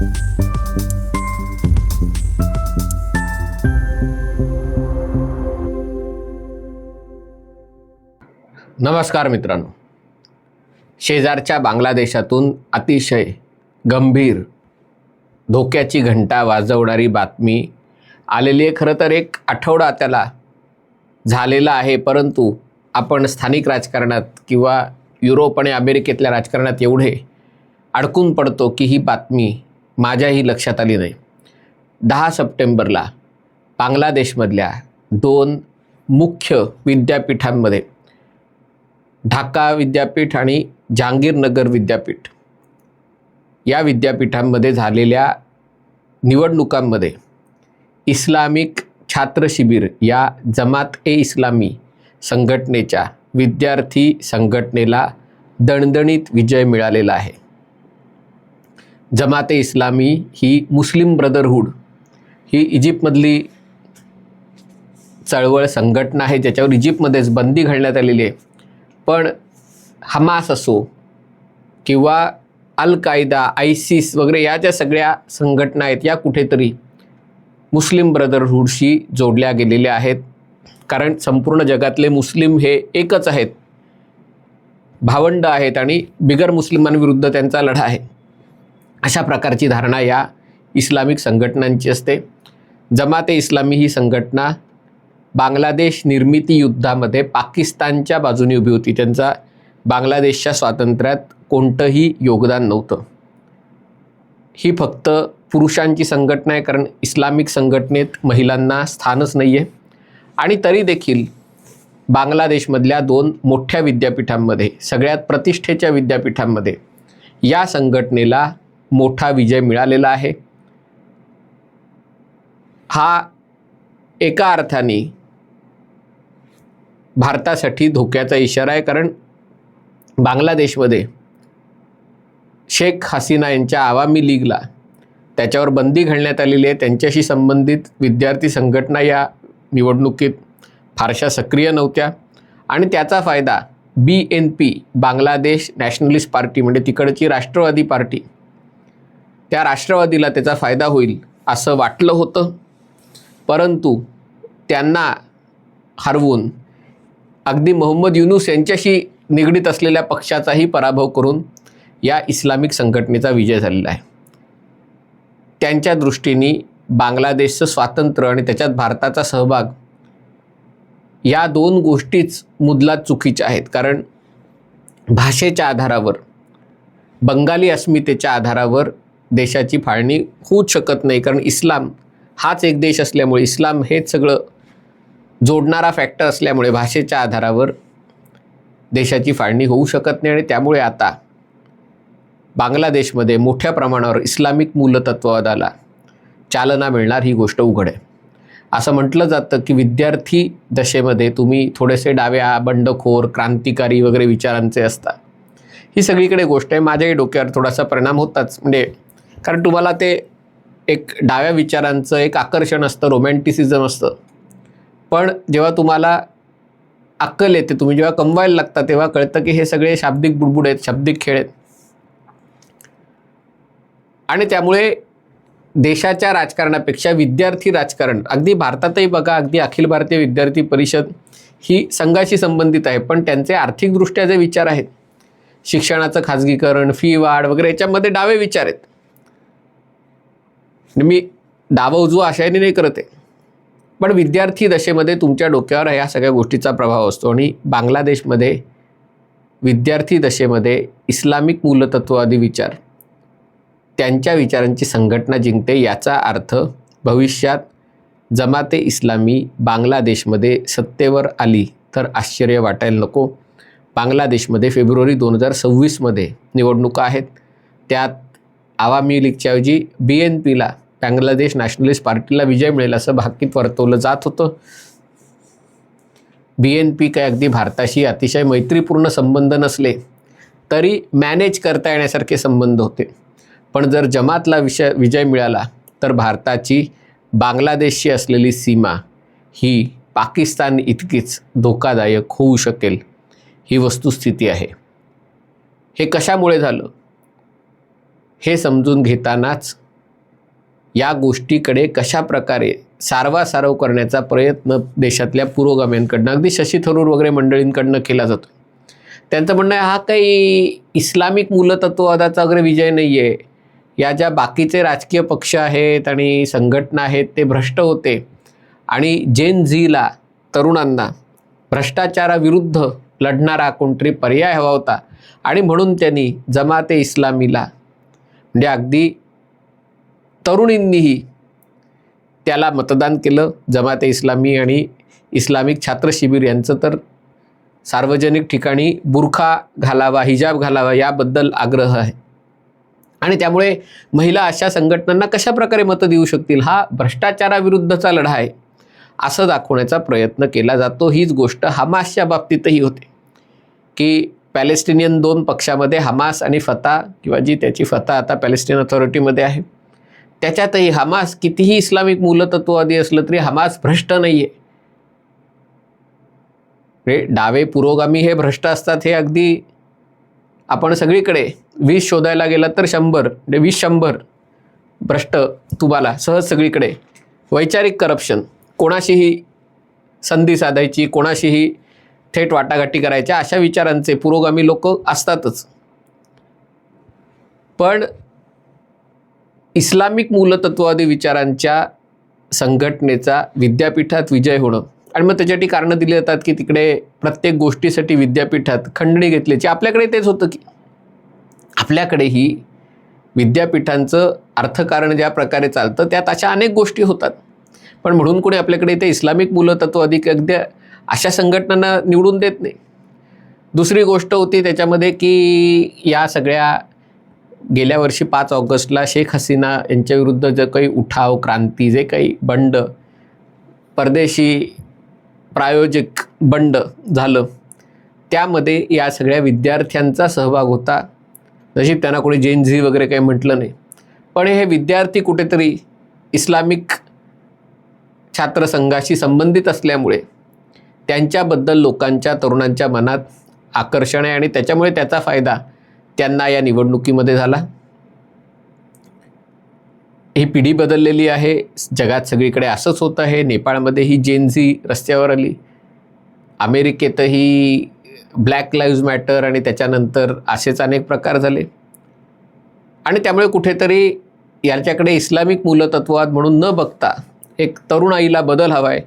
नमस्कार मित्रांनो. शेजारच्या बांगलादेशातून अतिशय गंभीर धोक्याची घंटा वाजवणारी बातमी आलेली आहे. खरं तर एक आठवडा त्याला झालेला आहे परंतु आपण स्थानिक राजकारणात किंवा युरोप आणि अमेरिकेतल्या राजकारणात एवढे अडकून पडतो की ही बातमी माझ्याही लक्षात आली नाही. दहा सप्टेंबरला बांगलादेशमधल्या दोन मुख्य विद्यापीठांमध्ये ढाका विद्यापीठ आणि जहांगीरनगर विद्यापीठ या विद्यापीठांमध्ये झालेल्या निवडणुकांमध्ये इस्लामिक छात्र शिबिर या जमात ए इस्लामी संघटनेच्या विद्यार्थी संघटनेला दणदणीत विजय मिळालेला आहे. जमाते इस्लामी ही मुस्लिम ब्रदरहूड. ही इजिप्तमधली चळवळ संघटना आहे ज्याच्यावर इजिप्तमध्येच बंदी घालण्यात आलेली आहे. पण हमास असो किंवा अल कायदा आयसिस वगैरे या ज्या सगळ्या संघटना आहेत या कुठेतरी मुस्लिम ब्रदरहूडशी जोडल्या गेलेल्या आहेत. कारण संपूर्ण जगातले मुस्लिम हे एकच आहेत. भावंड आहेत आणि बिगर मुस्लिमांविरुद्ध त्यांचा लढा आहे. अशा प्रकारची धारणा या इस्लामिक संघटनांची असते. जमाते इस्लामी ही संघटना बांगलादेश निर्मिती युद्धामध्ये पाकिस्तानच्या बाजूने उभी होती. त्यांचा बांगलादेशच्या स्वातंत्र्यात कोणतंही योगदान नव्हतं. ही फक्त पुरुषांची संघटना आहे कारण इस्लामिक संघटनेत महिलांना स्थानच नाही आहे आणि तरी देखील बांगलादेशमधल्या दोन मोठ्या विद्यापीठांमध्ये सगळ्यात प्रतिष्ठेच्या विद्यापीठांमध्ये या संघटनेला मोठा विजय मिळालेला आहे. हा एका अर्थाने भारतासाठी धोक्याचा इशारा आहे कारण बांगलादेशमध्ये शेख हसीना यांच्या आवामी लीगला त्याच्यावर बंदी घालण्यात आलेली आहे. त्यांच्याशी संबंधित विद्यार्थी संघटना या निवडणुकीत फारशा सक्रिय नव्हत्या. आणि त्याचा फायदा B N P Bangladesh Nationalist Party म्हणजे तिकडची राष्ट्रवादी पार्टी त्या राष्ट्रवादीला त्याचा फायदा होईल असं वाटलं होतं. परंतु त्यांना हरवून अगदी मोहम्मद युनुस यांच्याशी निगडीत असलेल्या पक्षाचाही पराभव करून या इस्लामिक संघटनेचा विजय झालेला आहे. त्यांच्या दृष्टीने बांगलादेशचं स्वातंत्र्य आणि त्याच्यात भारताचा सहभाग या दोन गोष्टीच मुदलात चुकीच्या आहेत. कारण भाषेच्या आधारावर बंगाली अस्मितेच्या आधारावर देशाची फाळणी होऊच शकत नाही. कारण इस्लाम हाच एक देश असल्यामुळे इस्लाम हेच सगळं जोडणारा फॅक्टर असल्यामुळे भाषेच्या आधारावर देशाची फाळणी होऊ शकत नाही. आणि त्यामुळे आता बांगलादेशमध्ये मोठ्या प्रमाणावर इस्लामिक मूलतत्ववादाला चालना मिळणार ही गोष्ट उघड आहे. असं म्हटलं जातं की विद्यार्थी दशेमध्ये तुम्ही थोडेसे डाव्या बंडखोर क्रांतिकारी वगैरे विचारांचे असता. ही सगळीकडे गोष्ट आहे. माझ्याही डोक्यावर थोडासा परिणाम होताच. म्हणजे कारण तुम्हाला ते एक डाव्या विचारांचं एक आकर्षण असतं रोमॅन्टिसिझम असतं. पण जेव्हा तुम्हाला अक्कल येते तुम्ही जेव्हा कमवायला लागता तेव्हा कळतं की हे सगळे शाब्दिक बुडबुड आहेत शाब्दिक खेळ आहेत. आणि त्यामुळे देशाच्या राजकारणापेक्षा विद्यार्थी राजकारण अगदी भारतातही बघा अगदी अखिल भारतीय विद्यार्थी परिषद ही संघाशी संबंधित आहे पण त्यांचे आर्थिकदृष्ट्या जे विचार आहेत शिक्षणाचं खाजगीकरण फी वाढ वगैरे याच्यामध्ये डावे विचार आहेत. मी डावा उजवा आशयाने नाही करत आहे. पण विद्यार्थी दशेमध्ये तुमच्या डोक्यावर ह्या सगळ्या गोष्टीचा प्रभाव असतो आणि बांगलादेशमध्ये विद्यार्थी दशेमध्ये इस्लामिक मूलतत्ववादी विचार त्यांच्या विचारांची संघटना जिंकते याचा अर्थ भविष्यात जमाते इस्लामी बांगलादेशमध्ये सत्तेवर आली तर आश्चर्य वाटायला नको. बांगलादेशमध्ये फेब्रुवारी दोन हजार सव्वीसमध्ये निवडणुका आहेत. त्यात आवामी लीगच्याऐवजी बी एन पीला बांगलादेश नॅशनलिस्ट पार्टीला विजय मिळेल असं भाकीत वर्तवलं जात होतं. बी एन पी काय अगदी भारताशी अतिशय मैत्रीपूर्ण संबंध नसले तरी मॅनेज करता येण्यासारखे संबंध होते. पण जर जमातला विषय विजय मिळाला तर भारताची बांगलादेशशी असलेली सीमा ही पाकिस्तान इतकीच धोकादायक होऊ शकेल. ही वस्तुस्थिती आहे. हे कशामुळे झालं? हे समजून घेतानाच या गोष्टीकडे कशा प्रकारे सारवासारव करण्याचा प्रयत्न देशातल्या पुरोगाम्यांकडनं अगदी शशी थरूर वगैरे मंडळींकडनं केला जातो त्यांचं म्हणणं आहे हा काही इस्लामिक मूलतत्ववादाचा वगैरे विजय नाही आहे या ज्या बाकीचे राजकीय पक्ष आहेत आणि संघटना आहेत ते भ्रष्ट होते. आणि जेन झीला तरुणांना भ्रष्टाचाराविरुद्ध लढणारा कोणतरी पर्याय हवा होता. आणि म्हणून त्यांनी जमाते इस्लामीला म्हणजे अगदी तरुणींनीही त्याला मतदान केलं. जमाते इस्लामी आणि इस्लामिक छात्र शिबिर यांचं तर सार्वजनिक ठिकाणी बुरखा घालावा हिजाब घालावा याबद्दल आग्रह आहे. आणि त्यामुळे महिला अशा संघटनांना कशा प्रकारे मतं देऊ शकतील? हा भ्रष्टाचाराविरुद्धचा लढा आहे असं दाखवण्याचा प्रयत्न केला जातो. हीच गोष्ट हमासच्या बाबतीतही होते. की पॅलेस्टिनियन दोन पक्षामध्ये हमास आणि फता किंवा जी त्याची फता आता पॅलेस्टिन अथॉरिटीमध्ये आहे. त्याच्यातही हमास कितीही इस्लामिक मूलतत्ववादी असलं तरी हमास भ्रष्ट नाही आहे डावे पुरोगामी हे भ्रष्ट असतात हे अगदी आपण सगळीकडे वीस शोधायला गेला तर शंभर म्हणजे वीस शंभर भ्रष्ट तुम्हाला सहज सगळीकडे. वैचारिक करप्शन कोणाशीही संधी साधायची कोणाशीही थेट वाटाघाटी करायच्या अशा विचारांचे पुरोगामी लोक असतातच. पण इस्लामिक मूलतत्ववादी विचारांच्या संघटनेचा विद्यापीठात विजय होणं आणि मग त्याच्यासाठी कारणं दिली जातात की तिकडे प्रत्येक गोष्टीसाठी विद्यापीठात खंडणी घेतल्याची आपल्याकडे तेच होतं की आपल्याकडेही विद्यापीठांचं अर्थकारण ज्या प्रकारे चालतं त्यात अशा अनेक गोष्टी होतात. पण म्हणून कोणी आपल्याकडे इथे इस्लामिक मूलतत्ववादी अगदी अशा संघटनांना निवडून देत नाही. दुसरी गोष्ट होती त्याच्यामध्ये की या सगळ्या गेल्या वर्षी पाच ऑगस्टला शेख हसीना यांच्याविरुद्ध जे काही उठाव क्रांती जे काही बंड परदेशी प्रायोजक बंड झालं त्यामध्ये या सगळ्या विद्यार्थ्यांचा सहभाग होता. जशी त्यांना कोणी जेन झी वगैरे काही म्हटलं नाही. पण हे विद्यार्थी कुठेतरी इस्लामिक छात्रसंघाशी संबंधित असल्यामुळे त्यांच्याबद्दल लोकांच्या तरुणांच्या मनात आकर्षण आहे आणि त्याच्यामुळे त्याचा फायदा त्यांना या निवडणुकीमध्ये झाला. ही पिढी बदललेली आहे. जगात सगळीकडे असंच होतं आहे. नेपाळमध्ये ही जेनझी रस्त्यावर आली. अमेरिकेतही ब्लॅक लाईव्ज मॅटर आणि त्याच्यानंतर असेच अनेक प्रकार झाले. आणि त्यामुळे कुठेतरी याच्याकडे इस्लामिक मूलतत्वाद म्हणून न बघता एक तरुण आईला बदल हवा आहे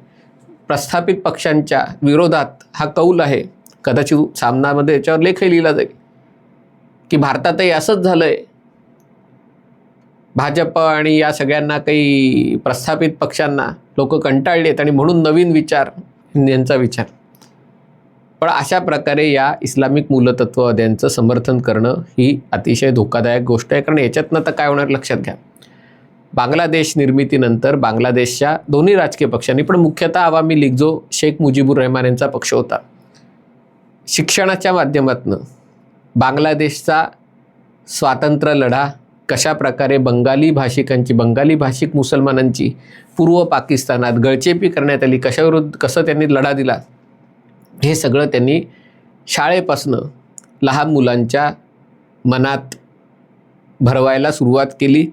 प्रस्थापित पक्षांच्या विरोधात हा कौल आहे. कदाचित सामनामध्ये याच्यावर लेखही लिहिला जाईल. की भारतातही असंच झालं आहे भाजप आणि या सगळ्यांना काही प्रस्थापित पक्षांना लोक कंटाळलेत आणि म्हणून नवीन विचार यांचा विचार. पण अशा प्रकारे या इस्लामिक मूलतत्ववाद्यांचं समर्थन करणं ही अतिशय धोकादायक गोष्ट आहे. कारण याच्यातनं तर काय होणार? लक्षात घ्या. बांगलादेश निर्मितीनंतर बांगलादेशच्या दोन्ही राजकीय पक्षांनी पण मुख्यतः आवामी लीग जो शेख मुजीबुर रहमान यांचा पक्ष होता शिक्षणाच्या माध्यमातून बांगलादेशचा स्वातंत्र्य लढा कशा प्रकारे बंगाली भाषिकांची बंगाली भाषिक मुसलमानांची पूर्व पाकिस्तानात गळचेपी करण्यात आली कशाविरुद्ध कसं त्यांनी लढा दिला हे सगळं त्यांनी शाळेपासनं लहान मुलांच्या मनात भरवायला सुरुवात केली.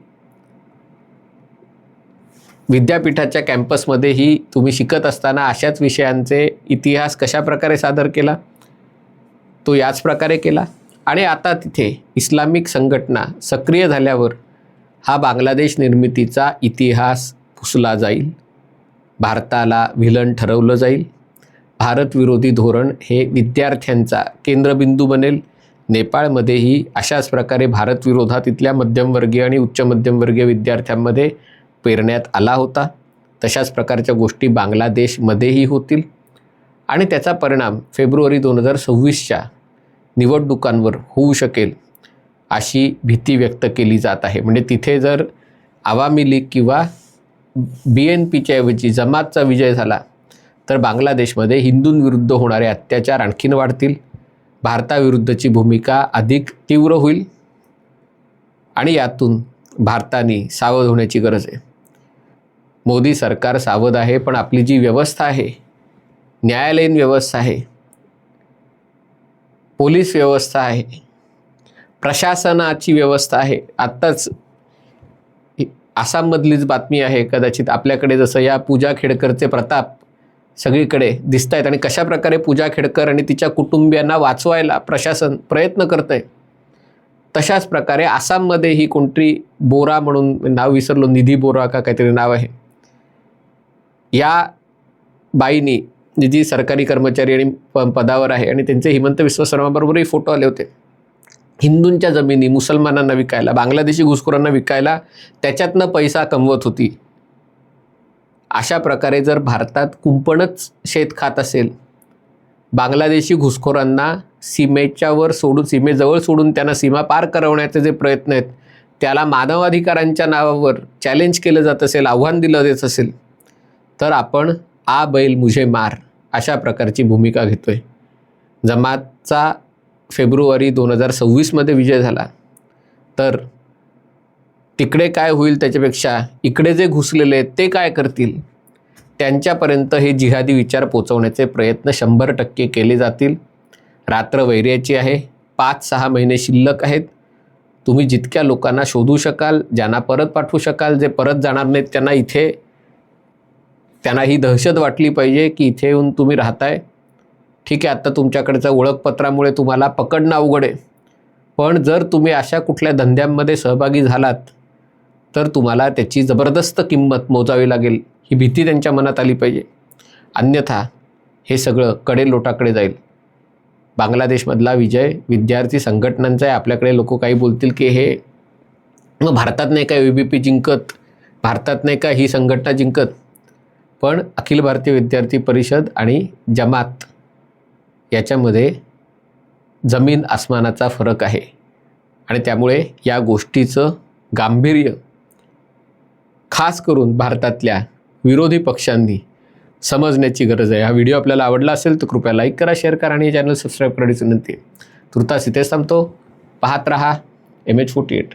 विद्यापीठाच्या कॅम्पसमध्येही तुम्ही शिकत असताना अशाच विषयांचे इतिहास कशा प्रकारे सादर केला? तो याच प्रकारे केला. आणि आता तिथे इस्लामिक संघटना सक्रिय झाल्यावर हा बांगलादेश निर्मितीचा इतिहास पुसला जाईल. भारताला विलन ठरवलं जाईल. भारतविरोधी धोरण हे विद्यार्थ्यांचा केंद्रबिंदू बनेल. नेपाळमध्येही अशाच प्रकारे भारतविरोधात इथल्या मध्यमवर्गीय आणि उच्च मध्यमवर्गीय विद्यार्थ्यांमध्ये पेरण्यात आला होता. तशाच प्रकारच्या गोष्टी बांगलादेशमध्येही होतील. आणि त्याचा परिणाम फेब्रुवारी दोन हजार सव्वीसच्या निवडणुकांवर होऊ शकेल अशी भीती व्यक्त केली जात आहे. म्हणजे तिथे जर आवामी लीग किंवा बी एन पीच्या ऐवजी जमातचा विजय झाला तर बांगलादेशमध्ये हिंदूंविरुद्ध होणारे अत्याचार आणखीन वाढतील. भारताविरुद्धची भूमिका अधिक तीव्र होईल. आणि यातून भारताने सावध होण्याची गरज आहे. मोदी सरकार सावध आहे पण आपली जी व्यवस्था आहे न्यायालयीन व्यवस्था आहे पोलीस व्यवस्था आहे प्रशासनाची व्यवस्था आहे आत्ताच आसाममधलीच बातमी आहे कदाचित आपल्याकडे जसं या पूजा खेडकरचे प्रताप सगळीकडे दिसत आहेत आणि कशाप्रकारे पूजा खेडकर आणि तिच्या कुटुंबियांना वाचवायला प्रशासन प्रयत्न करत आहे तशाच प्रकारे आसाममध्ये ही कोणतरी बोरा म्हणून नाव विसरलो निधी बोरा का काहीतरी नाव आहे. या बाईनी जी सरकारी कर्मचारी आणि प पदावर आहे आणि त्यांचे हिमंत विश्व शर्माबरोबरही फोटो आले होते. हिंदूंच्या जमिनी मुसलमानांना विकायला बांगलादेशी घुसखोरांना विकायला त्याच्यातनं पैसा कमवत होती. अशा प्रकारे जर भारतात कुंपणच शेत खात असेल बांगलादेशी घुसखोरांना सीमेच्यावर सोडून सीमेजवळ सोडून त्यांना सीमा पार करवण्याचे जे प्रयत्न आहेत त्याला मानवाधिकारांच्या नावावर चॅलेंज केलं जात असेल आव्हान दिलं जात असेल तर आपण आ बैल मुझे मार अशा प्रकारची भूमिका घेतोय. जमातचा फेब्रुवारी दोन हजार सव्वीसमध्ये विजय झाला. तर तिकडे काय होईल त्याच्यापेक्षा इकडे जे घुसलेले ते काय करतील? त्यांच्यापर्यंत हे जिहादी विचार पोचवण्याचे प्रयत्न शंभर टक्के केले जातील. रात्र वैर्याची आहे. पाच सहा महिने शिल्लक आहेत. तुम्ही जितक्या लोकांना शोधू शकाल ज्यांना परत पाठवू शकाल जे परत जाणार नाहीत त्यांना इथे त्यांना ही दहशत वाटली पाहिजे की इथे येऊन तुम्ही राहताय. ठीक आहे आत्ता तुमच्याकडच्या ओळखपत्रामुळे तुम्हाला पकडणं अवघड आहे पण जर तुम्ही अशा कुठल्या धंद्यांमध्ये सहभागी झालात तर तुम्हाला त्याची जबरदस्त किंमत मोजावी लागेल. ही भीती त्यांच्या मनात आली पाहिजे. अन्यथा हे सगळं कडेलोटाकडे जाईल. बांगलादेशमधला विजय विद्यार्थी संघटनांचा आहे आपल्याकडे लोक काही बोलतील की हे मग भारतात नाही का यू बी पी जिंकत भारतात नाही का ही संघटना जिंकत? पण अखिल भारतीय विद्यार्थी परिषद आणि जमात याच्यामध्ये जमीन आसमानाचा फरक आहे. आणि त्यामुळे या गोष्टीचं गांभीर्य खास करून भारतातल्या विरोधी पक्षांनी समजण्याची गरज आहे. हा व्हिडिओ आपल्याला आवडला असेल तर कृपया लाईक करा शेअर करा आणि हे चॅनल सबस्क्राईब करण्याची विनंती तुर्तास इथेच थांबतो. पाहत रहा. M H forty eight